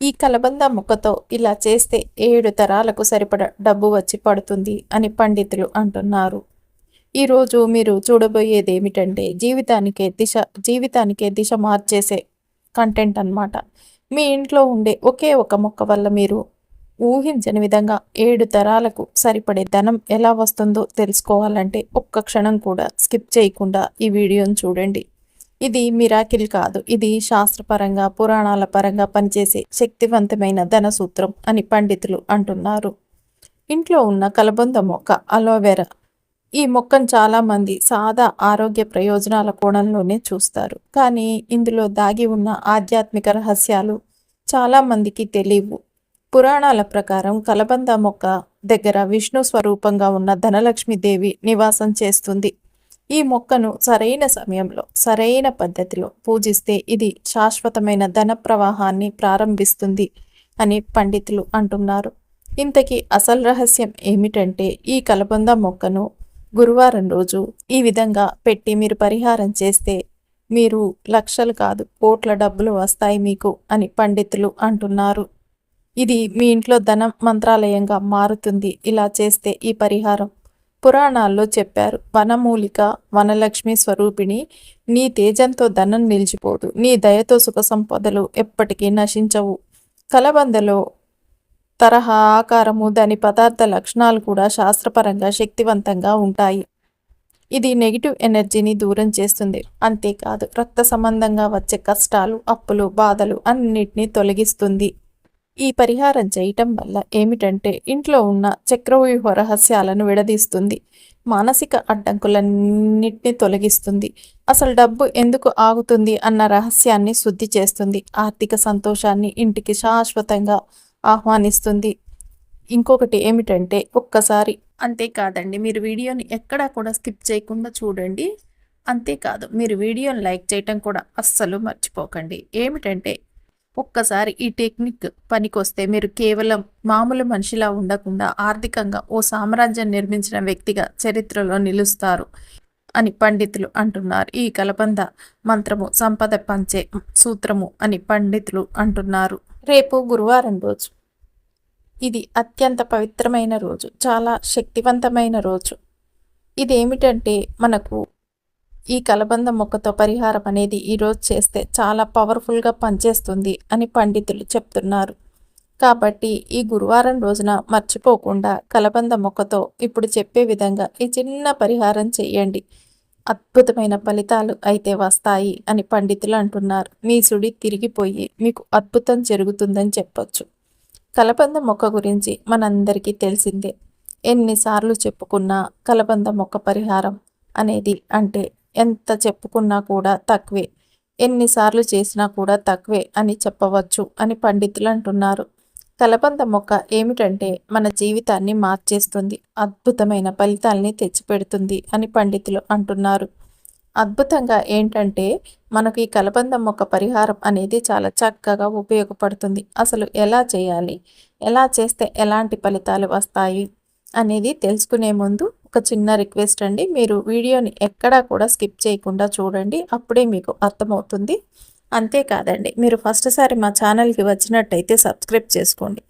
ఈ కలబంద ముక్కతో ఇలా చేస్తే ఏడు తరాలకు సరిపడ డబ్బు వచ్చి పడుతుంది అని పండితులు అంటున్నారు. ఈరోజు మీరు చూడబోయేది ఏమిటంటే జీవితానికే దిశ జీవితానికే దిశ మార్చేసే కంటెంట్ అన్నమాట. మీ ఇంట్లో ఉండే ఒకే ఒక మొక్క వల్ల మీరు ఊహించని విధంగా ఏడు తరాలకు సరిపడే ధనం ఎలా వస్తుందో తెలుసుకోవాలంటే ఒక్క క్షణం కూడా స్కిప్ చేయకుండా ఈ వీడియోని చూడండి. ఇది మిరాకిల్ కాదు. ఇది శాస్త్రపరంగా పురాణాల పరంగా పనిచేసే శక్తివంతమైన ధన సూత్రం అని పండితులు అంటున్నారు. ఇంట్లో ఉన్న కలబంద మొక్క అలోవెరా. ఈ మొక్కను చాలామంది సాదా ఆరోగ్య ప్రయోజనాల కోణంలోనే చూస్తారు. కానీ ఇందులో దాగి ఉన్న ఆధ్యాత్మిక రహస్యాలు చాలామందికి తెలియవు. పురాణాల ప్రకారం కలబంద మొక్క దగ్గర విష్ణు స్వరూపంగా ఉన్న ధనలక్ష్మీదేవి నివాసం చేస్తుంది. ఈ మొక్కను సరైన సమయంలో సరైన పద్ధతిలో పూజిస్తే ఇది శాశ్వతమైన ధన ప్రవాహాన్ని ప్రారంభిస్తుంది అని పండితులు అంటున్నారు. ఇంతకీ అసలు రహస్యం ఏమిటంటే ఈ కలబంద మొక్కను గురువారం రోజు ఈ విధంగా పెట్టి మీరు పరిహారం చేస్తే మీరు లక్షలు కాదు కోట్ల డబ్బులు వస్తాయి మీకు అని పండితులు అంటున్నారు. ఇది మీ ఇంట్లో ధనం మంత్రాలయంగా మారుతుంది. ఇలా చేస్తే ఈ పరిహారం పురాణాల్లో చెప్పారు. వనమూలిక వనలక్ష్మి స్వరూపిణి నీ తేజంతో ధనం నిలిచిపోదు. నీ దయతో సుఖ సంపదలు ఎప్పటికీ నశించవు. కలబందలో తరహా ఆకారము దాని పదార్థ లక్షణాలు కూడా శాస్త్రపరంగా శక్తివంతంగా ఉంటాయి. ఇది నెగిటివ్ ఎనర్జీని దూరం చేస్తుంది. అంతేకాదు రక్త సంబంధంగా వచ్చే కష్టాలు అప్పులు బాధలు అన్నిటినీ తొలగిస్తుంది. ఈ పరిహారం చేయటం వల్ల ఏమిటంటే ఇంట్లో ఉన్న చక్రవ్యూహ రహస్యాలను విడదీస్తుంది. మానసిక అడ్డంకులన్నిటిని తొలగిస్తుంది. అసలు డబ్బు ఎందుకు ఆగుతుంది అన్న రహస్యాన్ని శుద్ధి చేస్తుంది. ఆర్థిక సంతోషాన్ని ఇంటికి శాశ్వతంగా ఆహ్వానిస్తుంది. ఇంకొకటి ఏమిటంటే ఒక్కసారి అంతేకాదండి మీరు వీడియోని ఎక్కడా కూడా స్కిప్ చేయకుండా చూడండి. అంతేకాదు మీరు వీడియోని లైక్ చేయటం కూడా అస్సలు మర్చిపోకండి. ఏమిటంటే ఒక్కసారి ఈ టెక్నిక్ పనికొస్తే మీరు కేవలం మామూలు మనిషిలా ఉండకుండా ఆర్థికంగా ఓ సామ్రాజ్యం నిర్మించిన వ్యక్తిగా చరిత్రలో నిలుస్తారు అని పండితులు అంటున్నారు. ఈ కలబంద మంత్రము సంపద పంచే సూత్రము అని పండితులు అంటున్నారు. రేపు గురువారం రోజు. ఇది అత్యంత పవిత్రమైన రోజు. చాలా శక్తివంతమైన రోజు. ఇది ఏమిటంటే మనకు ఈ కలబంద మొక్కతో పరిహారం అనేది ఈరోజు చేస్తే చాలా పవర్ఫుల్గా పనిచేస్తుంది అని పండితులు చెప్తున్నారు. కాబట్టి ఈ గురువారం రోజున మర్చిపోకుండా కలబంద మొక్కతో ఇప్పుడు చెప్పే విధంగా ఈ చిన్న పరిహారం చేయండి. అద్భుతమైన ఫలితాలు అయితే వస్తాయి అని పండితులు అంటున్నారు. మీ సుడి తిరిగిపోయి మీకు అద్భుతం జరుగుతుందని చెప్పొచ్చు. కలబంద మొక్క గురించి మనందరికీ తెలిసిందే. ఎన్నిసార్లు చెప్పుకున్నా కలబంద మొక్క పరిహారం అనేది అంటే ఎంత చెప్పుకున్నా కూడా తక్కువే. ఎన్నిసార్లు చేసినా కూడా తక్కువే అని చెప్పవచ్చు అని పండితులు అంటున్నారు. కలబంద మొక్క ఏమిటంటే మన జీవితాన్ని మార్చేస్తుంది అద్భుతమైన ఫలితాల్ని తెచ్చిపెడుతుంది అని పండితులు అంటున్నారు. అద్భుతంగా ఏంటంటే మనకు ఈ కలబంద మొక్క పరిహారం అనేది చాలా చక్కగా ఉపయోగపడుతుంది. అసలు ఎలా చేయాలి ఎలా చేస్తే ఎలాంటి ఫలితాలు వస్తాయి అనేది తెలుసుకునే ముందు ఒక చిన్న రిక్వెస్ట్ అండి. మీరు వీడియోని ఎక్కడా కూడా స్కిప్ చేయకుండా చూడండి. అప్పుడే మీకు అర్థమవుతుంది. అంతేకాదండి మీరు ఫస్ట్ సారి మా ఛానల్కి వచ్చినట్టయితే సబ్స్క్రైబ్ చేసుకోండి.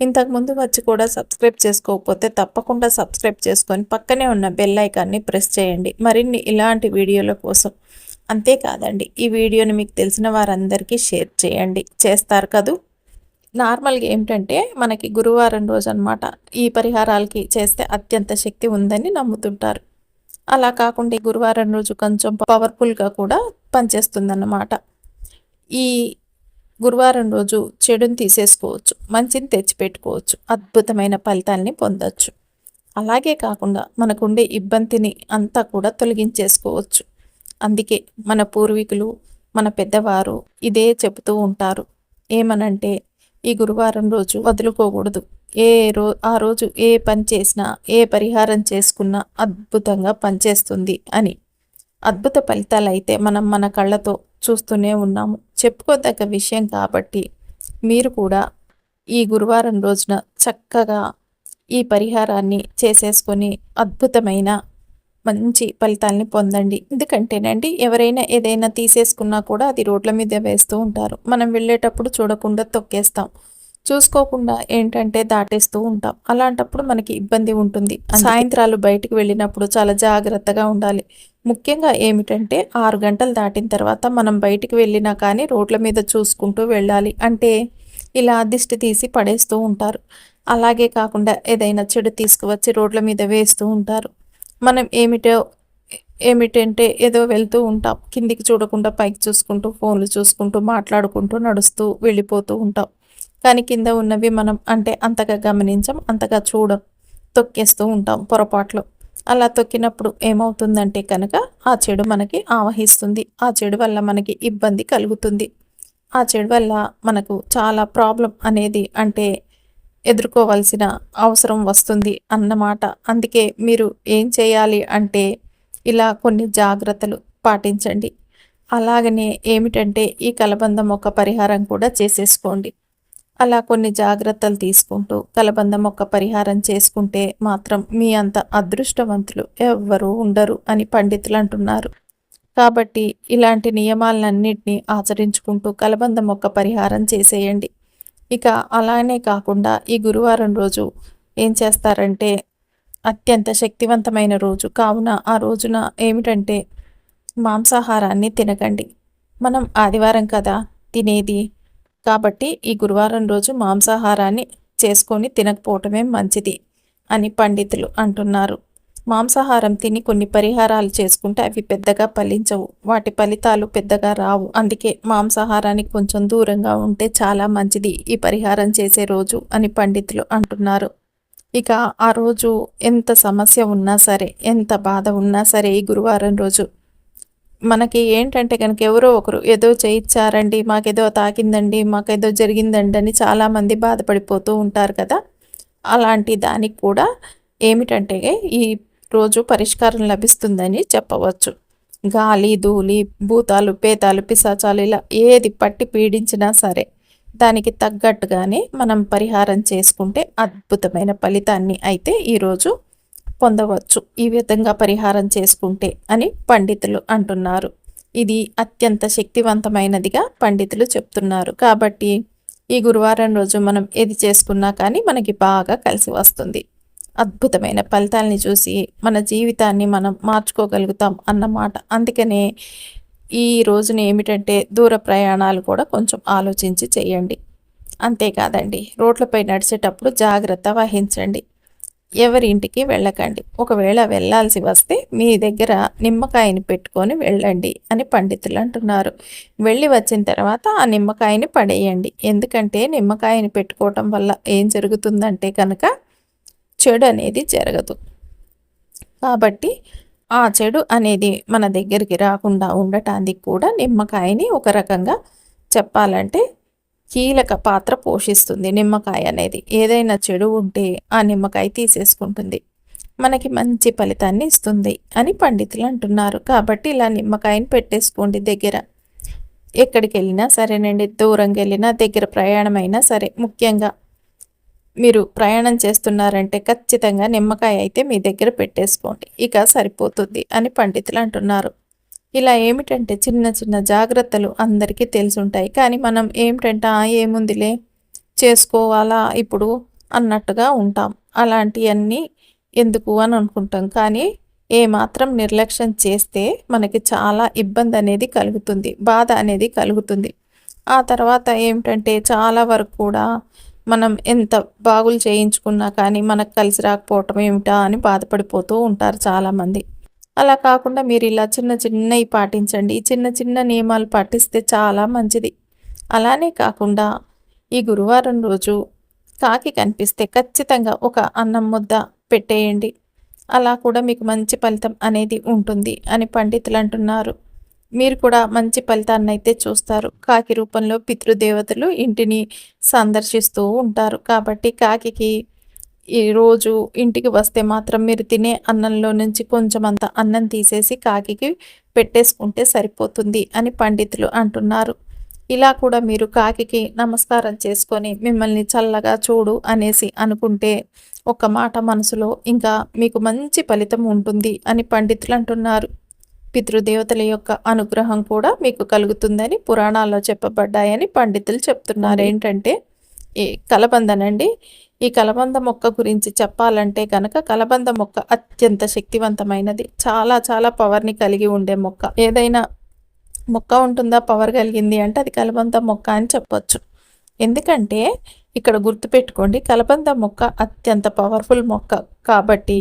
ఇంతకుముందు వచ్చి కూడా సబ్స్క్రైబ్ చేసుకోకపోతే తప్పకుండా సబ్స్క్రైబ్ చేసుకొని పక్కనే ఉన్న బెల్ ఐకాన్ని ప్రెస్ చేయండి. మరిన్ని ఇలాంటి వీడియోల కోసం. అంతేకాదండి ఈ వీడియోని మీకు తెలిసిన వారందరికీ షేర్ చేయండి. చేస్తారు కదూ? నార్మల్గా ఏమిటంటే మనకి గురువారం రోజు అనమాట ఈ పరిహారాలకి చేస్తే అత్యంత శక్తి ఉందని నమ్ముతుంటారు. అలా కాకుండా గురువారం రోజు కొంచెం పవర్ఫుల్గా కూడా పనిచేస్తుందన్నమాట. ఈ గురువారం రోజు చెడుని తీసేసుకోవచ్చు మంచిని తెచ్చిపెట్టుకోవచ్చు అద్భుతమైన ఫలితాల్ని పొందవచ్చు అలాగే కాకుండా మనకుండే ఇబ్బందిని అంతా కూడా తొలగించేసుకోవచ్చు. అందుకే మన పూర్వీకులు మన పెద్దవారు ఇదే చెబుతూ ఉంటారు. ఏమనంటే ఈ గురువారం రోజు వదులుకోకూడదు. ఏ రో ఆ రోజు ఏ పని చేసినా ఏ పరిహారం చేసుకున్నా అద్భుతంగా పనిచేస్తుంది అని. అద్భుత ఫలితాలు అయితే మనం మన కళ్ళతో చూస్తూనే ఉన్నాము. చెప్పుకోదగ్గ విషయం కాబట్టి మీరు కూడా ఈ గురువారం రోజున చక్కగా ఈ పరిహారాన్ని చేసేసుకొని అద్భుతమైన మంచి ఫలితాల్ని పొందండి. ఎందుకంటేనండి ఎవరైనా ఏదైనా తీసేసుకున్నా కూడా అది రోడ్ల మీద వేస్తూ ఉంటారు. మనం వెళ్ళేటప్పుడు చూడకుండా తొక్కేస్తాం. చూసుకోకుండా ఏంటంటే దాటేస్తూ ఉంటాం. అలాంటప్పుడు మనకి ఇబ్బంది ఉంటుంది. సాయంత్రాలు బయటికి వెళ్ళినప్పుడు చాలా జాగ్రత్తగా ఉండాలి. ముఖ్యంగా ఏమిటంటే ఆరు గంటలు దాటిన తర్వాత మనం బయటికి వెళ్ళినా కానీ రోడ్ల మీద చూసుకుంటూ వెళ్ళాలి. అంటే ఇలా దిష్టి తీసి పడేస్తూ ఉంటారు. అలాగే కాకుండా ఏదైనా చెడు తీసుకువచ్చి రోడ్ల మీద వేస్తూ ఉంటారు. మనం ఏమిటో ఏమిటంటే ఏదో వెళ్తూ ఉంటాం. కిందికి చూడకుండా పైకి చూసుకుంటూ ఫోన్లు చూసుకుంటూ మాట్లాడుకుంటూ నడుస్తూ వెళ్ళిపోతూ ఉంటాం. కానీ కింద ఉన్నవి మనం అంటే అంతగా గమనించం అంతగా చూడం తొక్కేస్తూ ఉంటాం పొరపాట్లు. అలా తొక్కినప్పుడు ఏమవుతుందంటే కనుక ఆ చెడు మనకి ఆవహిస్తుంది. ఆ చెడు వల్ల మనకి ఇబ్బంది కలుగుతుంది. ఆ చెడు వల్ల మనకు చాలా ప్రాబ్లం అనేది అంటే ఎదుర్కోవాల్సిన అవసరం వస్తుంది అన్నమాట. అందుకే మీరు ఏం చేయాలి అంటే ఇలా కొన్ని జాగ్రత్తలు పాటించండి. అలాగనే ఏమిటంటే ఈ కలబంధం మొక్క పరిహారం కూడా చేసేసుకోండి. అలా కొన్ని జాగ్రత్తలు తీసుకుంటూ కలబంద మొక్క పరిహారం చేసుకుంటే మాత్రం మీ అంత అదృష్టవంతులు ఎవ్వరూ ఉండరు అని పండితులు అంటున్నారు. కాబట్టి ఇలాంటి నియమాలన్నింటినీ ఆచరించుకుంటూ కలబంద మొక్క పరిహారం చేసేయండి. ఇక అలానే కాకుండా ఈ గురువారం రోజు ఏం చేస్తారంటే అత్యంత శక్తివంతమైన రోజు. కావున ఆ రోజున ఏమిటంటే మాంసాహారాన్ని తినకండి. మనం ఆదివారం కదా తినేది. కాబట్టి ఈ గురువారం రోజు మాంసాహారాన్ని చేసుకొని తినకపోవటమే మంచిది అని పండితులు అంటున్నారు. మాంసాహారం తిని కొన్ని పరిహారాలు చేసుకుంటే అవి పెద్దగా ఫలించవు. వాటి ఫలితాలు పెద్దగా రావు. అందుకే మాంసాహారానికి కొంచెం దూరంగా ఉంటే చాలా మంచిది ఈ పరిహారం చేసే రోజు అని పండితులు అంటున్నారు. ఇక ఆ రోజు ఎంత సమస్య ఉన్నా సరే ఎంత బాధ ఉన్నా సరే ఈ గురువారం రోజు మనకి ఏంటంటే కనుక ఎవరో ఒకరు ఏదో చేయించారండి మాకేదో తాకిందండి మాకేదో జరిగిందండి అని చాలామంది బాధపడిపోతూ ఉంటారు కదా. అలాంటి దానికి కూడా ఏమిటంటే ఈ రోజు పరిష్కారం లభిస్తుందని చెప్పవచ్చు. గాలి ధూళి భూతాలు పేతాలు పిశాచాలు ఇలా ఏది పట్టి పీడించినా సరే దానికి తగ్గట్టుగానే మనం పరిహారం చేసుకుంటే అద్భుతమైన ఫలితాన్ని అయితే ఈరోజు పొందవచ్చు. ఈ విధంగా పరిహారం చేసుకుంటే అని పండితులు అంటున్నారు. ఇది అత్యంత శక్తివంతమైనదిగా పండితులు చెప్తున్నారు. కాబట్టి ఈ గురువారం రోజు మనం ఏది చేసుకున్నా కానీ మనకి బాగా కలిసి వస్తుంది. అద్భుతమైన ఫలితాలని చూసి మన జీవితాన్ని మనం మార్చుకోగలుగుతాం అన్నమాట అందుకనే ఈ రోజున ఏమిటంటే దూర ప్రయాణాలు కూడా కొంచెం ఆలోచించి చేయండి. అంతేకాదండి రోడ్లపై నడిచేటప్పుడు జాగ్రత్త వహించండి. ఎవరి ఇంటికి వెళ్ళకండి. ఒకవేళ వెళ్ళాల్సి వస్తే మీ దగ్గర నిమ్మకాయని పెట్టుకొని వెళ్ళండి అని పండితులు అంటున్నారు. వెళ్ళి వచ్చిన తర్వాత ఆ నిమ్మకాయని పడేయండి. ఎందుకంటే నిమ్మకాయని పెట్టుకోవటం వల్ల ఏం జరుగుతుందంటే కనుక చెడు అనేది జరగదు. కాబట్టి ఆ చెడు అనేది మన దగ్గరికి రాకుండా ఉండటానికి కూడా నిమ్మకాయని ఒక రకంగా చెప్పాలంటే కీలక పాత్ర పోషిస్తుంది నిమ్మకాయ అనేది. ఏదైనా చెడు ఉంటే ఆ నిమ్మకాయ తీసేసుకుంటుంది. మనకి మంచి ఫలితాన్ని ఇస్తుంది అని పండితులు అంటున్నారు. కాబట్టి ఇలా నిమ్మకాయని పెట్టేసుకోండి దగ్గర. ఎక్కడికి వెళ్ళినా సరేనండి దూరంకి వెళ్ళినా దగ్గర ప్రయాణమైనా సరే ముఖ్యంగా మీరు ప్రయాణం చేస్తున్నారంటే ఖచ్చితంగా నిమ్మకాయ అయితే మీ దగ్గర పెట్టేసుకోండి. ఇక సరిపోతుంది అని పండితులు అంటున్నారు. ఇలా ఏమిటంటే చిన్న చిన్న జాగ్రత్తలు అందరికీ ఉంటాయి కానీ మనం ఏమిటంటే ఏముందిలే చేసుకోవాలా ఇప్పుడు అన్నట్టుగా ఉంటాం. అలాంటివన్నీ ఎందుకు అని అనుకుంటాం. కానీ ఏమాత్రం నిర్లక్ష్యం చేస్తే మనకి చాలా ఇబ్బంది అనేది కలుగుతుంది బాధ అనేది కలుగుతుంది. ఆ తర్వాత ఏమిటంటే చాలా వరకు కూడా మనం ఎంత బాగులు చేయించుకున్నా కానీ మనకు కలిసి రాకపోవటం ఏమిటా అని బాధపడిపోతూ ఉంటారు చాలామంది. అలా కాకుండా మీరు ఇలా చిన్న చిన్నవి పాటించండి. ఈ చిన్న చిన్న నియమాలు పాటిస్తే చాలా మంచిది. అలానే కాకుండా ఈ గురువారం రోజు కాకి కనిపిస్తే ఖచ్చితంగా ఒక అన్నం ముద్ద పెట్టేయండి. అలా కూడా మీకు మంచి ఫలితం అనేది ఉంటుంది అని పండితులు అంటున్నారు. మీరు కూడా మంచి ఫలితాన్ని అయితే చూస్తారు. కాకి రూపంలో పితృదేవతలు ఇంటిని సందర్శిస్తూ ఉంటారు. కాబట్టి కాకి ఈరోజు ఇంటికి వస్తే మాత్రం మీరు తినే అన్నంలో నుంచి కొంచెం అంత అన్నం తీసేసి కాకికి పెట్టేసుకుంటే సరిపోతుంది అని పండితులు అంటున్నారు. ఇలా కూడా మీరు కాకికి నమస్కారం చేసుకొని మిమ్మల్ని చల్లగా చూడు అనేసి అనుకుంటే ఒక మాట మనసులో ఇంకా మీకు మంచి ఫలితం ఉంటుంది అని పండితులు అంటున్నారు. పితృదేవతల యొక్క అనుగ్రహం కూడా మీకు కలుగుతుందని పురాణాల్లో చెప్పబడ్డాయని పండితులు చెప్తున్నారు. ఏంటంటే ఈ కలబందనండి ఈ కలబంద మొక్క గురించి చెప్పాలంటే కనుక కలబంద మొక్క అత్యంత శక్తివంతమైనది. చాలా చాలా పవర్ని కలిగి ఉండే మొక్క. ఏదైనా మొక్క ఉంటుందా? పవర్ కలిగింది అంటే అది కలబంద మొక్క అని చెప్పొచ్చు. ఎందుకంటే ఇక్కడ గుర్తుపెట్టుకోండి కలబంద మొక్క అత్యంత పవర్ఫుల్ మొక్క. కాబట్టి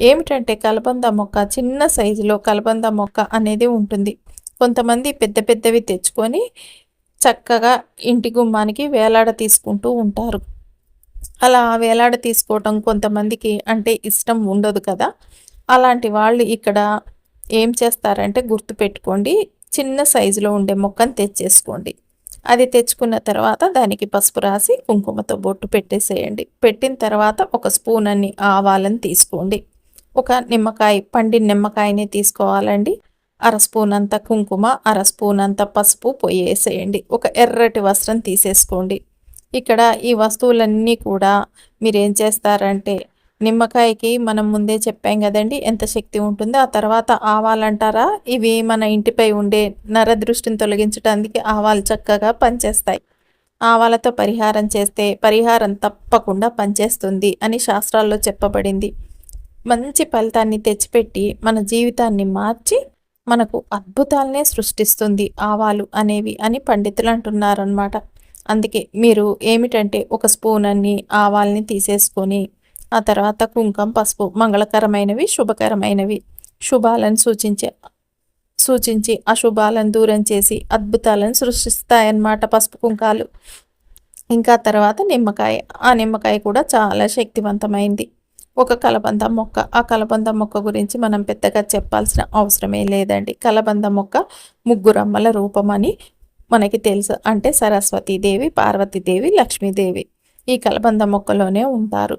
ఏమిటంటే కలబంద మొక్క చిన్న సైజులో కలబంద మొక్క అనేది ఉంటుంది. కొంతమంది పెద్ద పెద్దవి తెచ్చుకొని చక్కగా ఇంటి గుమ్మానికి వేలాడ తీసుకుంటూ ఉంటారు. అలా వేలాడ తీసుకోవటం కొంతమందికి అంటే ఇష్టం ఉండదు కదా. అలాంటి వాళ్ళు ఇక్కడ ఏం చేస్తారంటే గుర్తుపెట్టుకోండి చిన్న సైజులో ఉండే మొక్కను తెచ్చేసుకోండి. అది తెచ్చుకున్న తర్వాత దానికి పసుపు రాసి కుంకుమతో బొట్టు పెట్టేసేయండి. పెట్టిన తర్వాత ఒక స్పూన్ అన్ని ఆవాలని తీసుకోండి. ఒక నిమ్మకాయ పండిన నిమ్మకాయని తీసుకోవాలండి. అర స్పూన్ అంత కుంకుమ అర స్పూన్ అంత పసుపు పొయ్యేసేయండి. ఒక ఎర్రటి వస్త్రం తీసేసుకోండి. ఇక్కడ ఈ వస్తువులన్నీ కూడా మీరు ఏం చేస్తారంటే నిమ్మకాయకి మనం ముందే చెప్పాం కదండి ఎంత శక్తి ఉంటుందో ఆ తర్వాత ఆవాలంటారా? ఇవి మన ఇంటిపై ఉండే నరదృష్టిని తొలగించడానికి ఆవాలు చక్కగా పనిచేస్తాయి. ఆవాలతో పరిహారం చేస్తే పరిహారం తప్పకుండా పనిచేస్తుంది అని శాస్త్రాల్లో చెప్పబడింది. మంచి ఫలితాన్ని తెచ్చిపెట్టి మన జీవితాన్ని మార్చి మనకు అద్భుతాలనే సృష్టిస్తుంది ఆవాలు అనేవి అని పండితులు అంటున్నారనమాట అందుకే మీరు ఏమిటంటే ఒక స్పూన్ అన్ని ఆవాల్ని తీసేసుకొని ఆ తర్వాత కుంకం పసుపు మంగళకరమైనవి శుభకరమైనవి శుభాలను సూచించే సూచించి అశుభాలను దూరం చేసి అద్భుతాలను సృష్టిస్తాయన్నమాట పసుపు కుంకాలు. ఇంకా తర్వాత నిమ్మకాయ. ఆ నిమ్మకాయ కూడా చాలా శక్తివంతమైంది. ఒక కలబంద మొక్క. ఆ కలబంద మొక్క గురించి మనం పెద్దగా చెప్పాల్సిన అవసరమే లేదండి. కలబంద మొక్క ముగ్గురమ్మల రూపమని మనకి తెలుసు. అంటే సరస్వతీదేవి పార్వతీదేవి లక్ష్మీదేవి ఈ కలబంద మొక్కలోనే ఉంటారు.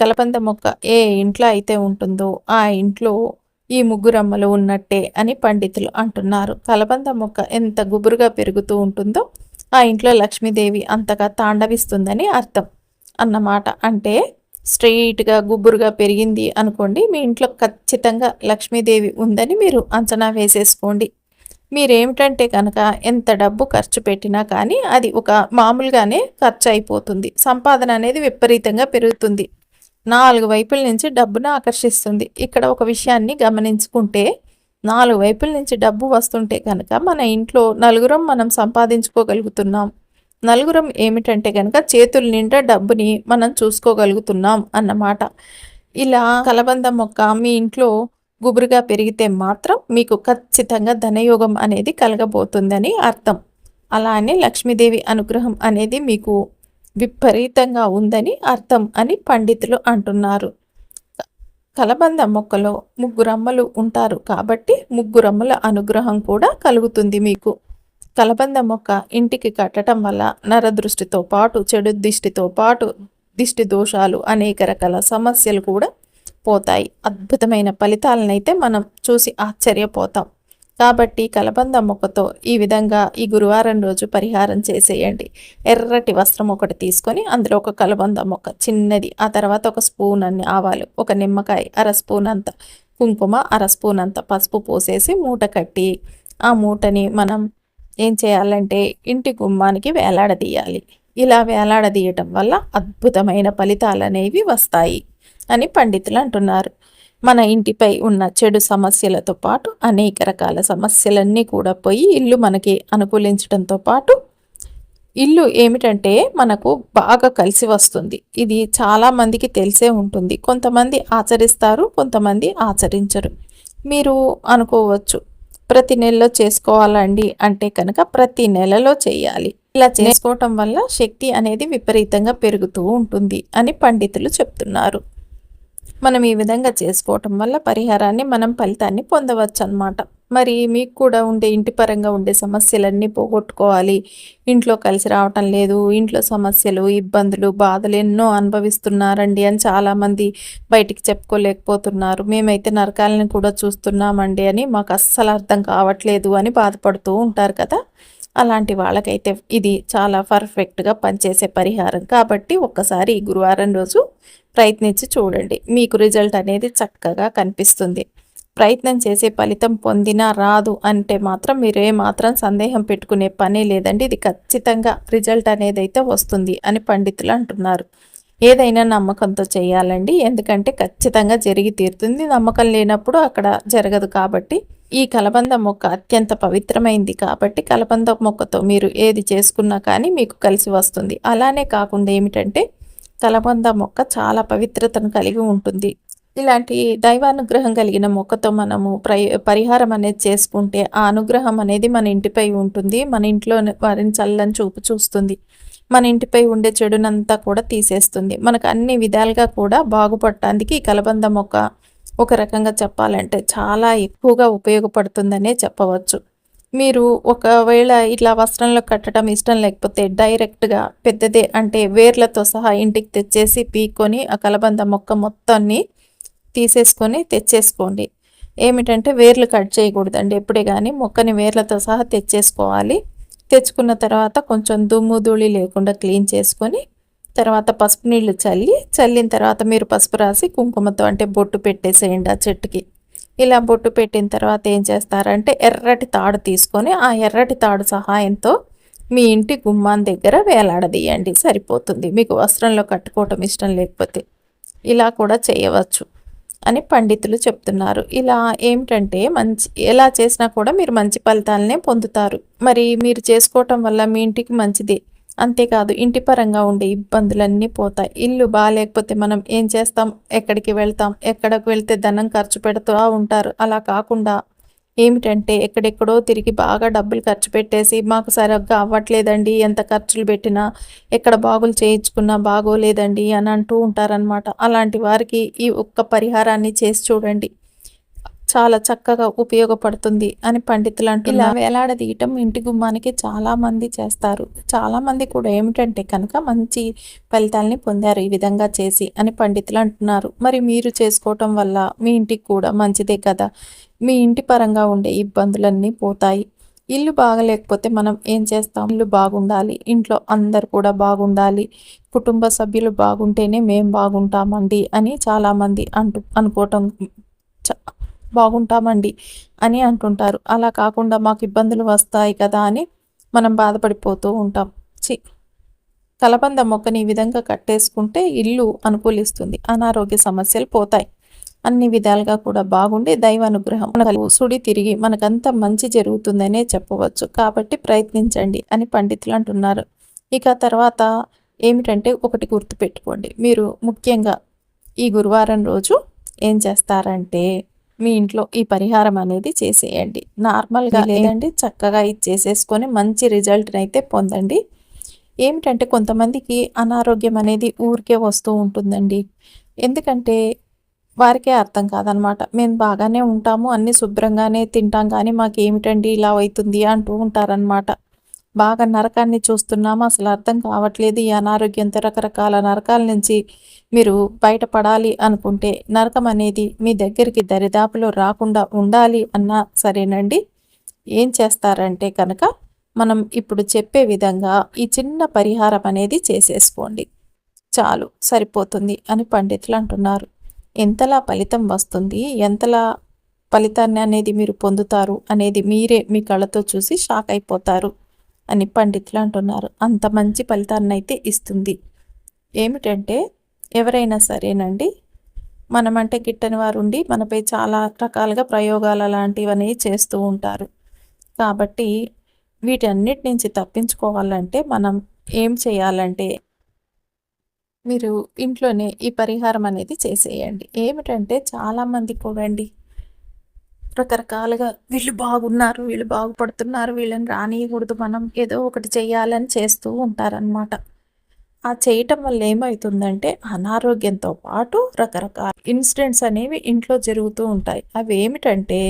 కలబంద మొక్క ఏ ఇంట్లో అయితే ఉంటుందో ఆ ఇంట్లో ఈ ముగ్గురమ్మలు ఉన్నట్టే అని పండితులు అంటున్నారు. కలబంద మొక్క ఎంత గుబురుగా పెరుగుతూ ఉంటుందో ఆ ఇంట్లో లక్ష్మీదేవి అంతగా తాండవిస్తుందని అర్థం అన్నమాట. అంటే స్ట్రెయిట్గా గుబ్బురుగా పెరిగింది అనుకోండి మీ ఇంట్లో ఖచ్చితంగా లక్ష్మీదేవి ఉందని మీరు అంచనా వేసేసుకోండి. మీరేమిటంటే కనుక ఎంత డబ్బు ఖర్చు పెట్టినా కానీ అది ఒక మామూలుగానే ఖర్చు అయిపోతుంది సంపాదన అనేది విపరీతంగా పెరుగుతుంది. నాలుగు వైపుల నుంచి డబ్బును ఆకర్షిస్తుంది. ఇక్కడ ఒక విషయాన్ని గమనించుకుంటే నాలుగు వైపుల నుంచి డబ్బు వస్తుంటే కనుక మన ఇంట్లో నలుగురం మనం సంపాదించుకోగలుగుతున్నాం. నలుగురం ఏమిటంటే కనుక చేతుల నిండా డబ్బుని మనం చూసుకోగలుగుతున్నాం అన్నమాట. ఇలా కలబంద మొక్క మీ ఇంట్లో గుబురుగా పెరిగితే మాత్రం మీకు ఖచ్చితంగా ధనయోగం అనేది కలగబోతుందని అర్థం. అలానే లక్ష్మీదేవి అనుగ్రహం అనేది మీకు విపరీతంగా ఉందని అర్థం అని పండితులు అంటున్నారు. కలబంద మొక్కలో ముగ్గురమ్మలు ఉంటారు కాబట్టి ముగ్గురమ్మల అనుగ్రహం కూడా కలుగుతుంది మీకు. కలబంద మొక్క ఇంటికి కట్టడం వల్ల నరదృష్టితో పాటు చెడు దిష్టితో పాటు దిష్టి దోషాలు అనేక రకాల సమస్యలు కూడా పోతాయి. అద్భుతమైన ఫలితాలనైతే మనం చూసి ఆశ్చర్యపోతాం. కాబట్టి కలబంద మొక్కతో ఈ విధంగా ఈ గురువారం రోజు పరిహారం చేసేయండి. ఎర్రటి వస్త్రం ఒకటి తీసుకొని అందులో ఒక కలబంద మొక్క చిన్నది ఆ తర్వాత ఒక స్పూన్ అన్ని ఆవాలు ఒక నిమ్మకాయ అర స్పూన్ అంత కుంకుమ అర స్పూన్ అంత పసుపు పోసేసి మూట కట్టి ఆ మూటని మనం ఏం చేయాలంటే ఇంటి గుమ్మానికి వేలాడదీయాలి. ఇలా వేలాడదీయటం వల్ల అద్భుతమైన ఫలితాలు అనేవి వస్తాయి అని పండితులు అంటున్నారు. మన ఇంటిపై ఉన్న చెడు సమస్యలతో పాటు అనేక రకాల సమస్యలన్నీ కూడా పోయి ఇల్లు మనకి అనుకూలించడంతో పాటు ఇల్లు ఏమిటంటే మనకు బాగా కలిసి వస్తుంది. ఇది చాలా మందికి తెలిసే ఉంటుంది. కొంతమంది ఆచరిస్తారు కొంతమంది ఆచరించరు. మీరు అనుకోవచ్చు ప్రతి నెలలో చేసుకోవాలండి. అంటే కనుక ప్రతి నెలలో చేయాలి. ఇలా చేసుకోవటం వల్ల శక్తి అనేది విపరీతంగా పెరుగుతూ ఉంటుంది అని పండితులు చెప్తున్నారు. మనం ఈ విధంగా చేసుకోవటం వల్ల పరిహారాన్ని మనం ఫలితాన్ని పొందవచ్చు అనమాట మరి మీకు కూడా ఉండే ఇంటి పరంగా ఉండే సమస్యలన్నీ పోగొట్టుకోవాలి. ఇంట్లో కలిసి రావటం లేదు ఇంట్లో సమస్యలు ఇబ్బందులు బాధలు ఎన్నో అనుభవిస్తున్నారండి అని చాలామంది బయటికి చెప్పుకోలేకపోతున్నారు. మేమైతే నరకాలని కూడా చూస్తున్నామండి అని మాకు అస్సలు అర్థం కావట్లేదు అని బాధపడుతూ ఉంటారు కదా. అలాంటి వాళ్ళకైతే ఇది చాలా పర్ఫెక్ట్గా పనిచేసే పరిహారం. కాబట్టి ఒక్కసారి గురువారం రోజు ప్రయత్నించి చూడండి. మీకు రిజల్ట్ అనేది చక్కగా కనిపిస్తుంది. ప్రయత్నం చేసే ఫలితం పొందినా రాదు అంటే మాత్రం మీరు మాత్రం సందేహం పెట్టుకునే పనే లేదండి. ఇది ఖచ్చితంగా రిజల్ట్ అనేది అయితే వస్తుంది అని పండితులు అంటున్నారు. ఏదైనా నమ్మకంతో చేయాలండి. ఎందుకంటే ఖచ్చితంగా జరిగి తీరుతుంది. నమ్మకం లేనప్పుడు అక్కడ జరగదు కాబట్టి ఈ కలబంద మొక్క అత్యంత పవిత్రమైంది కాబట్టి కలబంద మొక్కతో మీరు ఏది చేసుకున్నా కానీ మీకు కలిసి వస్తుంది. అలానే కాకుండా ఏమిటంటే కలబంద మొక్క చాలా పవిత్రతను కలిగి ఉంటుంది. ఇలాంటి దైవానుగ్రహం కలిగిన మొక్కతో మనము పరిహారం అనేది చేసుకుంటే ఆ అనుగ్రహం అనేది మన ఇంటిపై ఉంటుంది. మన ఇంట్లో వారిని చల్లని చూపు చూస్తుంది. మన ఇంటిపై ఉండే చెడునంతా కూడా తీసేస్తుంది. మనకు అన్ని విధాలుగా కూడా బాగుపడటానికి ఈ కలబంద మొక్క ఒక రకంగా చెప్పాలంటే చాలా ఎక్కువగా ఉపయోగపడుతుందనే చెప్పవచ్చు. మీరు ఒకవేళ ఇట్లా వస్త్రంలో కట్టడం ఇష్టం లేకపోతే డైరెక్ట్గా పెద్దదే అంటే వేర్లతో సహా ఇంటికి తెచ్చేసి పీక్కొని ఆ కలబంద మొక్క మొత్తాన్ని తీసేసుకొని తెచ్చేసుకోండి. ఏమిటంటే వేర్లు కట్ చేయకూడదండి. ఎప్పుడే కానీ మొక్కని వేర్లతో సహా తెచ్చేసుకోవాలి. తెచ్చుకున్న తర్వాత కొంచెం దుమ్ము ధూళి లేకుండా క్లీన్ చేసుకొని తర్వాత పసుపు నీళ్ళు చల్లి చల్లిన తర్వాత మీరు పసుపు రాసి కుంకుమతో అంటే బొట్టు పెట్టేసేయండి ఆ చెట్టుకి. ఇలా బొట్టు పెట్టిన తర్వాత ఏం చేస్తారంటే ఎర్రటి తాడు తీసుకొని ఆ ఎర్రటి తాడు సహాయంతో మీ ఇంటి గుమ్మాన్ దగ్గర వేలాడదీయండి సరిపోతుంది. మీకు వస్త్రంలో కట్టుకోవటం ఇష్టం లేకపోతే ఇలా కూడా చేయవచ్చు అని పండితులు చెప్తున్నారు. ఇలా ఏమిటంటే మంచి ఎలా చేసినా కూడా మీరు మంచి ఫలితాలనే పొందుతారు. మరి మీరు చేసుకోవటం వల్ల మీ ఇంటికి మంచిది అంతేకాదు ఇంటి పరంగా ఉండే ఇబ్బందులన్నీ పోతాయి. ఇల్లు బాగాలేకపోతే మనం ఏం చేస్తాం? ఎక్కడికి వెళ్తాం? ఎక్కడికి వెళ్తే ధనం ఖర్చు పెడుతూ ఉంటారు. అలా కాకుండా ఏమిటంటే ఎక్కడెక్కడో తిరిగి బాగా డబ్బులు ఖర్చు పెట్టేసి మాకు సరిగ్గా అవ్వట్లేదండి ఎంత ఖర్చులు పెట్టినా ఎక్కడ బాగులు చేయించుకున్నా బాగోలేదండి అని అంటూ ఉంటారనమాట అలాంటి వారికి ఈ ఒక్క పరిహారాన్ని చేసి చూడండి. చాలా చక్కగా ఉపయోగపడుతుంది అని పండితులు అంటూ ఇలా వేలాడదీయటం ఇంటి గుమ్మానికి చాలా మంది చేస్తారు. చాలా మంది కూడా ఏమిటంటే కనుక మంచి ఫలితాలని పొందారు ఈ విధంగా చేసి అని పండితులు అంటున్నారు మరి మీరు చేసుకోవటం వల్ల మీ ఇంటికి కూడా మంచిదే కదా? మీ ఇంటి పరంగా ఉండే ఇబ్బందులన్నీ పోతాయి. ఇల్లు బాగలేకపోతే మనం ఏం చేస్తాం? ఇల్లు బాగుండాలి. ఇంట్లో అందరు కూడా బాగుండాలి. కుటుంబ సభ్యులు బాగుంటేనే మేము బాగుంటామండి అని చాలామంది అంటు అనుకోవటం బాగుంటామండి అని అంటుంటారు. అలా కాకుండా మాకు ఇబ్బందులు వస్తాయి కదా అని మనం బాధపడిపోతూ ఉంటాం. చి కలబంద మొక్కని ఈ విధంగా కట్టేసుకుంటే ఇల్లు అనుకూలిస్తుంది. అనారోగ్య సమస్యలు పోతాయి. అన్ని విధాలుగా కూడా బాగుండి దైవ అనుగ్రహం సుడి తిరిగి మనకంత మంచి జరుగుతుందనే చెప్పవచ్చు. కాబట్టి ప్రయత్నించండి అని పండితులు అంటున్నారు. ఇక తర్వాత ఏమిటంటే ఒకటి గుర్తుపెట్టుకోండి. మీరు ముఖ్యంగా ఈ గురువారం రోజు ఏం చేస్తారంటే మీ ఇంట్లో ఈ పరిహారం అనేది చేసేయండి. నార్మల్గా లేదండి చక్కగా ఇది చేసేసుకొని మంచి రిజల్ట్ని అయితే పొందండి. ఏమిటంటే కొంతమందికి అనారోగ్యం అనేది ఊరికే వస్తూ ఉంటుందండి. ఎందుకంటే వారికే అర్థం కాదనమాట. మేము బాగానే ఉంటాము అన్ని శుభ్రంగానే తింటాం కానీ మాకు ఏమిటండి ఇలా అవుతుంది అంటూ ఉంటారనమాట. బాగా నరకాన్ని చూస్తున్నాము? అసలు అర్థం కావట్లేదు. ఈ అనారోగ్యంతో రకరకాల నరకాల నుంచి మీరు బయటపడాలి అనుకుంటే నరకం అనేది మీ దగ్గరికి దరిదాపులో రాకుండా ఉండాలి అన్నా సరేనండి. ఏం చేస్తారంటే కనుక మనం ఇప్పుడు చెప్పే విధంగా ఈ చిన్న పరిహారం అనేది చేసేసుకోండి. చాలు సరిపోతుంది అని పండితులు అంటున్నారు. ఎంతలా ఫలితం వస్తుంది? ఎంతలా ఫలితాన్ని అనేది మీరు పొందుతారు అనేది మీరే మీ కళ్ళతో చూసి షాక్ అయిపోతారు. అని పండితులు అంటున్నారు. అంత మంచి ఫలితాన్ని అయితే ఇస్తుంది. ఏమిటంటే ఎవరైనా సరేనండి మనమంటే గిట్టని వారు ఉండి మనపై చాలా రకాలుగా ప్రయోగాలు అలాంటివన్నీ చేస్తూ ఉంటారు. కాబట్టి వీటన్నిటి నుంచి తప్పించుకోవాలంటే మనం ఏం చేయాలంటే మీరు ఇంట్లోనే ఈ పరిహారం అనేది చేసేయండి. ఏమిటంటే చాలామంది కూడా అండి రకరకాలుగా వీళ్ళు బాగున్నారు వీళ్ళు బాగుపడుతున్నారు వీళ్ళని రానియకూడదు మనం ఏదో ఒకటి చేయాలని చేస్తూ ఉంటారనమాట ఆ చేయటం వల్ల ఏమవుతుందంటే అనారోగ్యంతో పాటు రకరకాల ఇన్సిడెంట్స్ అనేవి ఇంట్లో జరుగుతూ ఉంటాయి. అవి ఏమిటంటే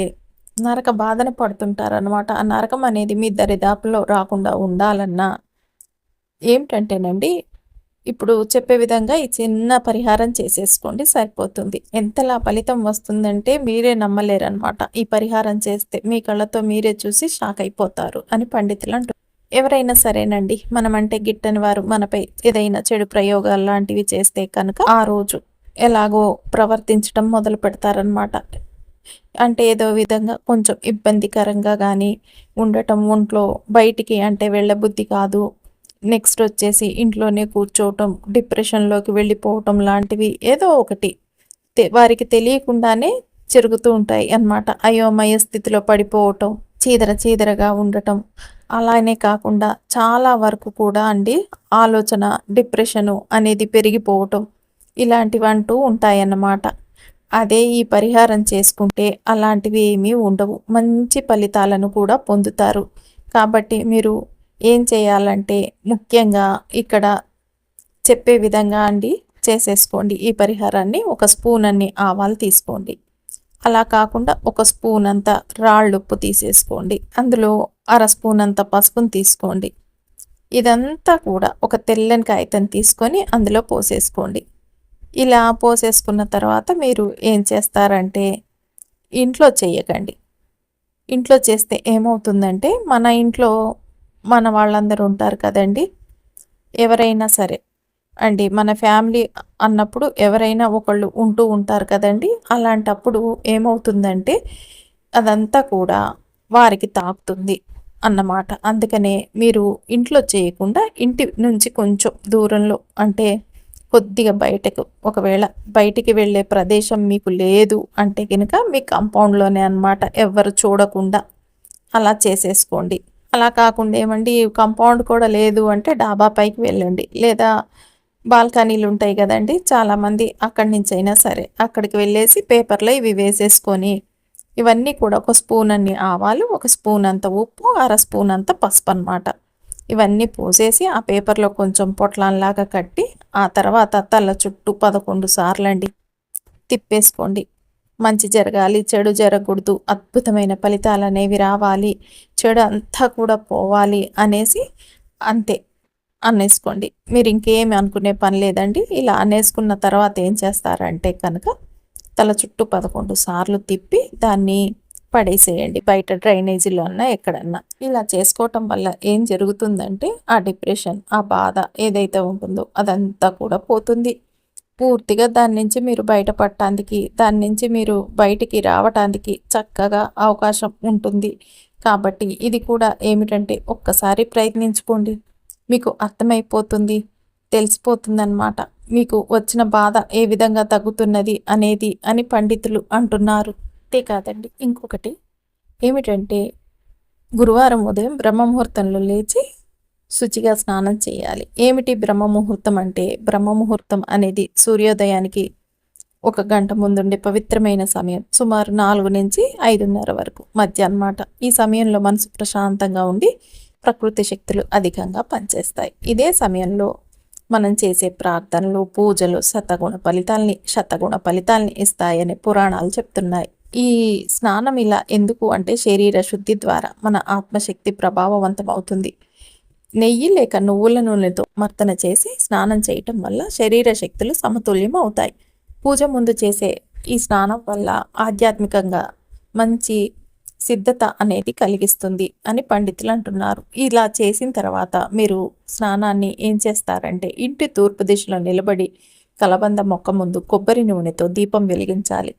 నరక బాధన పడుతుంటారనమాట ఆ నరకం అనేది మీ దరిదాపులో రాకుండా ఉండాలన్నా ఏమిటంటేనండి ఇప్పుడు చెప్పే విధంగా ఈ చిన్న పరిహారం చేసేసుకోండి సరిపోతుంది. ఎంతలా ఫలితం వస్తుందంటే మీరే నమ్మలేరనమాట ఈ పరిహారం చేస్తే మీ కళ్ళతో మీరే చూసి షాక్ అయిపోతారు అని పండితులు అంటారు ఎవరైనా సరేనండి. మనమంటే గిట్టని వారు మనపై ఏదైనా చెడు ప్రయోగాలు లాంటివి చేస్తే కనుక ఆ రోజు ఎలాగో ప్రవర్తించడం మొదలు పెడతారనమాట అంటే ఏదో విధంగా కొంచెం ఇబ్బందికరంగా కానీ ఉండటం ఒంట్లో బయటికి అంటే వెళ్ళబుద్ధి కాదు నెక్స్ట్ వచ్చేసి ఇంట్లోనే కూర్చోవటం డిప్రెషన్లోకి వెళ్ళిపోవటం లాంటివి ఏదో ఒకటి వారికి తెలియకుండానే జరుగుతూ ఉంటాయి అన్నమాట. అయోమయ స్థితిలో పడిపోవటం చీదర చీదరగా ఉండటం అలానే కాకుండా చాలా వరకు కూడా అండి ఆలోచన డిప్రెషను అనేది పెరిగిపోవటం ఇలాంటివి అంటూ ఉంటాయన్నమాట అదే ఈ పరిహారం చేసుకుంటే అలాంటివి ఏమీ ఉండవు. మంచి ఫలితాలను కూడా పొందుతారు. కాబట్టి మీరు ఏం చేయాలంటే ముఖ్యంగా ఇక్కడ చెప్పే విధంగా అండి చేసేసుకోండి. ఈ పరిహారాన్ని ఒక స్పూన్ అన్ని ఆవాలు తీసుకోండి. అలా కాకుండా ఒక స్పూన్ అంత రాళ్ళుప్పు తీసేసుకోండి. అందులో అర స్పూన్ అంత పసుపుని తీసుకోండి. ఇదంతా కూడా ఒక తెల్లని కాగితం తీసుకొని అందులో పోసేసుకోండి. ఇలా పోసేసుకున్న తర్వాత మీరు ఏం చేస్తారంటే ఇంట్లో చేయకండి. ఇంట్లో చేస్తే ఏమవుతుందంటే మన ఇంట్లో మన వాళ్ళందరూ ఉంటారు కదండి. ఎవరైనా సరే. అండి మన ఫ్యామిలీ అన్నప్పుడు ఎవరైనా ఒకళ్ళు ఉంటూ ఉంటారు కదండి. అలాంటప్పుడు ఏమవుతుందంటే అదంతా కూడా వారికి తాకుతుంది అన్నమాట. అందుకనే మీరు ఇంట్లో చేయకుండా ఇంటి నుంచి కొంచెం దూరంలో అంటే కొద్దిగా బయటకు ఒకవేళ బయటికి వెళ్ళే ప్రదేశం మీకు లేదు అంటే కనుక మీ కాంపౌండ్లోనే అనమాట ఎవ్వరు చూడకుండా అలా చేసేసుకోండి. అలా కాకుండా ఏమండి కాంపౌండ్ కూడా లేదు అంటే డాబా పైకి వెళ్ళండి. లేదా బాల్కనీలు ఉంటాయి కదండి చాలామంది అక్కడి నుంచి అయినా సరే అక్కడికి వెళ్ళేసి పేపర్లో ఇవి వేసేసుకొని ఇవన్నీ కూడా ఒక స్పూన్ అన్ని ఆవాలు ఒక స్పూన్ అంత ఉప్పు అర స్పూన్ అంత పసుపు అనమాట ఇవన్నీ పోసేసి ఆ పేపర్లో కొంచెం పొట్లాన్లాగా కట్టి ఆ తర్వాత తల చుట్టూ పదకొండు సార్లండి తిప్పేసుకోండి. మంచి జరగాలి చెడు జరగకూడదు అద్భుతమైన ఫలితాలు అనేవి రావాలి చెడు అంతా కూడా పోవాలి అనేసి అంతే అనేసుకోండి. మీరు ఇంకేమి అనుకునే పని లేదండి. ఇలా అనేసుకున్న తర్వాత ఏం చేస్తారంటే కనుక తల చుట్టూ పదకొండు సార్లు తిప్పి దాన్ని పడేసేయండి. బయట డ్రైనేజీలో అన్నా ఎక్కడన్నా. ఇలా చేసుకోవటం వల్ల ఏం జరుగుతుందంటే ఆ డిప్రెషన్ ఆ బాధ ఏదైతే ఉంటుందో అదంతా కూడా పోతుంది. పూర్తిగా దాని నుంచి మీరు బయటపడటానికి దాని నుంచి మీరు బయటికి రావటానికి చక్కగా అవకాశం ఉంటుంది. కాబట్టి ఇది కూడా ఏమిటంటే ఒక్కసారి ప్రయత్నించుకోండి. మీకు అర్థమైపోతుంది తెలిసిపోతుందన్నమాట. మీకు వచ్చిన బాధ ఏ విధంగా తగ్గుతున్నది అనేది అని పండితులు అంటున్నారు. అంతే కాదండి ఇంకొకటి ఏమిటంటే గురువారం ఉదయం బ్రహ్మముహూర్తంలో లేచి శుచిగా స్నానం చేయాలి. ఏమిటి బ్రహ్మముహూర్తం అంటే? బ్రహ్మముహూర్తం అనేది సూర్యోదయానికి ఒక గంట ముందుండే పవిత్రమైన సమయం. సుమారు నాలుగు నుంచి ఐదున్నర వరకు మధ్య అన్నమాట ఈ సమయంలో మనసు ప్రశాంతంగా ఉండి ప్రకృతి శక్తులు అధికంగా పనిచేస్తాయి. ఇదే సమయంలో మనం చేసే ప్రార్థనలు పూజలు శతగుణ ఫలితాల్ని శతగుణ ఫలితాల్ని ఇస్తాయని పురాణాలు చెప్తున్నాయి. ఈ స్నానం ఇలా ఎందుకు అంటే శరీర శుద్ధి ద్వారా మన ఆత్మశక్తి ప్రభావవంతం అవుతుంది నెయ్యి లేక నువ్వుల నూనెతో మర్తన చేసి స్నానం చేయటం వల్ల శరీర శక్తులు సమతుల్యం అవుతాయి. పూజ ముందు చేసే ఈ స్నానం వల్ల ఆధ్యాత్మికంగా మంచి సిద్ధత అనేది కలిగిస్తుంది అని పండితులు అంటున్నారు. ఇలా చేసిన తర్వాత మీరు స్నానాన్ని ఏం చేస్తారంటే ఇంటి తూర్పు దిశలో నిలబడి కలబంద మొక్క ముందు కొబ్బరి నూనెతో దీపం వెలిగించాలి.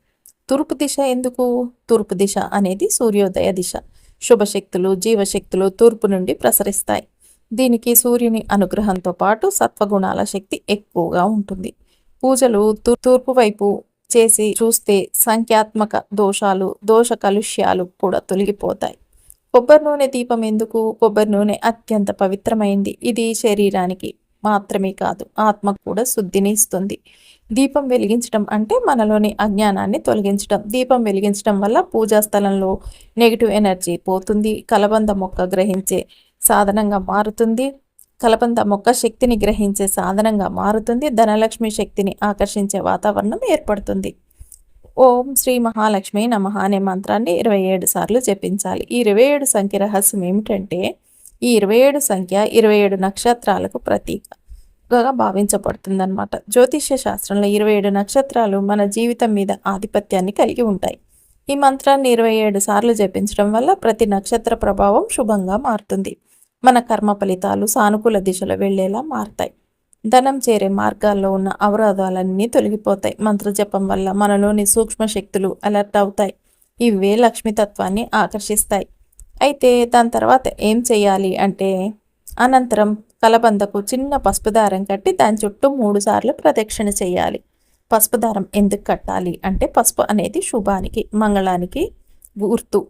తూర్పు దిశ ఎందుకు? తూర్పు దిశ అనేది సూర్యోదయ దిశ. శుభశక్తులు జీవశక్తులు తూర్పు నుండి ప్రసరిస్తాయి. దీనికి సూర్యుని అనుగ్రహంతో పాటు సత్వగుణాల శక్తి ఎక్కువగా ఉంటుంది. పూజలు తూర్పు వైపు చేసి చూస్తే సంఖ్యాత్మక దోషాలు దోష కలుష్యాలు కూడా తొలగిపోతాయి. కొబ్బరి నూనె దీపం ఎందుకు? కొబ్బరి నూనె అత్యంత పవిత్రమైంది. ఇది శరీరానికి మాత్రమే కాదు ఆత్మకు కూడా శుద్ధిని ఇస్తుంది. దీపం వెలిగించడం అంటే మనలోని అజ్ఞానాన్ని తొలగించడం. దీపం వెలిగించడం వల్ల పూజా స్థలంలో నెగిటివ్ ఎనర్జీ పోతుంది. కలబంద మొక్క గ్రహించే సాధనంగా మారుతుంది. కలబంద మొక్క శక్తిని గ్రహించే సాధనంగా మారుతుంది. ధనలక్ష్మి శక్తిని ఆకర్షించే వాతావరణం ఏర్పడుతుంది. ఓం శ్రీ మహాలక్ష్మి నమ అనే మంత్రాన్ని ఇరవై ఏడు సార్లు జపించాలి. ఈ ఇరవై ఏడు సంఖ్య రహస్యం ఏమిటంటే ఈ ఇరవై ఏడు సంఖ్య ఇరవై ఏడు నక్షత్రాలకు ప్రతీకగా భావించబడుతుందన్నమాట. జ్యోతిష్య శాస్త్రంలో ఇరవై ఏడు నక్షత్రాలు మన జీవితం మీద ఆధిపత్యాన్ని కలిగి ఉంటాయి. ఈ మంత్రాన్ని ఇరవై ఏడు సార్లు జపించడం వల్ల ప్రతి నక్షత్ర ప్రభావం శుభంగా మారుతుంది. మన కర్మ ఫలితాలు సానుకూల దిశలో వెళ్ళేలా మారతాయి. ధనం చేరే మార్గాల్లో ఉన్న అవరోధాలన్నీ తొలగిపోతాయి. మంత్రజపం వల్ల మనలోని సూక్ష్మ శక్తులు అలర్ట్ అవుతాయి. ఇవే లక్ష్మీతత్వాన్ని ఆకర్షిస్తాయి. అయితే దాని తర్వాత ఏం చేయాలి అంటే అనంతరం కలబందకు చిన్న పసుపు దారం కట్టి దాని చుట్టూ మూడు సార్లు ప్రదక్షిణ చేయాలి. పసుపు దారం ఎందుకు కట్టాలి అంటే పసుపు అనేది శుభానికి మంగళానికి గుర్తు.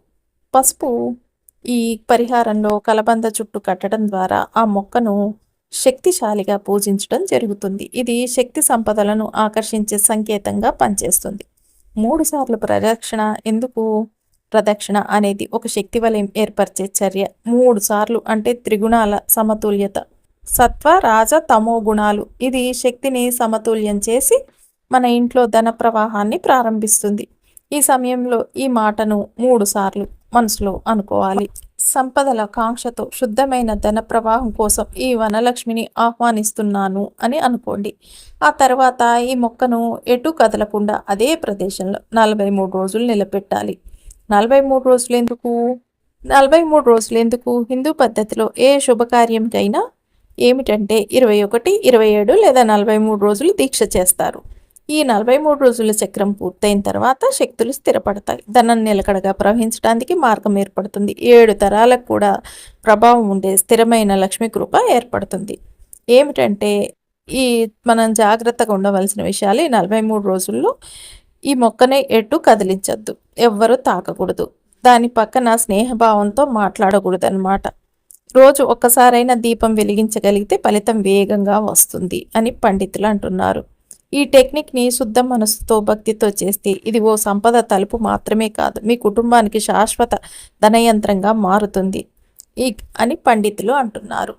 పసుపు ఈ పరిహారంలో కలబంద చుట్టూ కట్టడం ద్వారా ఆ మొక్కను శక్తిశాలిగా పూజించడం జరుగుతుంది. ఇది శక్తి సంపదలను ఆకర్షించే సంకేతంగా పనిచేస్తుంది. మూడు సార్లు ప్రదక్షిణ ఎందుకు ప్రదక్షిణ అనేది ఒక శక్తి వలయం ఏర్పరిచే చర్య. మూడు సార్లు అంటే త్రిగుణాల సమతుల్యత. సత్వ రాజ తమో గుణాలు. ఇది శక్తిని సమతుల్యం చేసి మన ఇంట్లో ధన ప్రవాహాన్ని ప్రారంభిస్తుంది. ఈ సమయంలో ఈ మాటను మూడు సార్లు మనసులో అనుకోవాలి. సంపదల కాంక్షతో శుద్ధమైన ధన ప్రవాహం కోసం ఈ వనలక్ష్మిని ఆహ్వానిస్తున్నాను అని అనుకోండి. ఆ తర్వాత ఈ మొక్కను ఎటు కదలకుండా అదే ప్రదేశంలో నలభై మూడు రోజులు నిలబెట్టాలి. నలభై మూడు రోజులు ఎందుకు నలభై మూడు రోజులు ఎందుకు హిందూ పద్ధతిలో ఏ శుభకార్యంకైనా ఏమిటంటే ఇరవై ఒకటి ఇరవై ఏడు లేదా నలభై మూడు రోజులు దీక్ష చేస్తారు. ఈ నలభై మూడు రోజుల చక్రం పూర్తయిన తర్వాత శక్తులు స్థిరపడతాయి. ధనం నిలకడగా ప్రవహించడానికి మార్గం ఏర్పడుతుంది. ఏడు తరాలకు కూడా ప్రభావం ఉండే స్థిరమైన లక్ష్మీ కృప ఏర్పడుతుంది. ఏమిటంటే ఈ మనం జాగ్రత్తగా ఉండవలసిన విషయాలు ఈ నలభై మూడు రోజుల్లో ఈ మొక్కనే ఎటు కదిలించద్దు. ఎవ్వరూ తాకకూడదు. దాని పక్కన స్నేహభావంతో మాట్లాడకూడదు అనమాట రోజు ఒక్కసారైనా దీపం వెలిగించగలిగితే ఫలితం వేగంగా వస్తుంది అని పండితులు అంటున్నారు. ఈ టెక్నిక్ని శుద్ధ మనసుతో భక్తితో చేస్తే ఇది ఓ సంపద తలుపు మాత్రమే కాదు. మీ కుటుంబానికి శాశ్వత ధనయంత్రంగా మారుతుంది. ఈ అని పండితులు అంటున్నారు.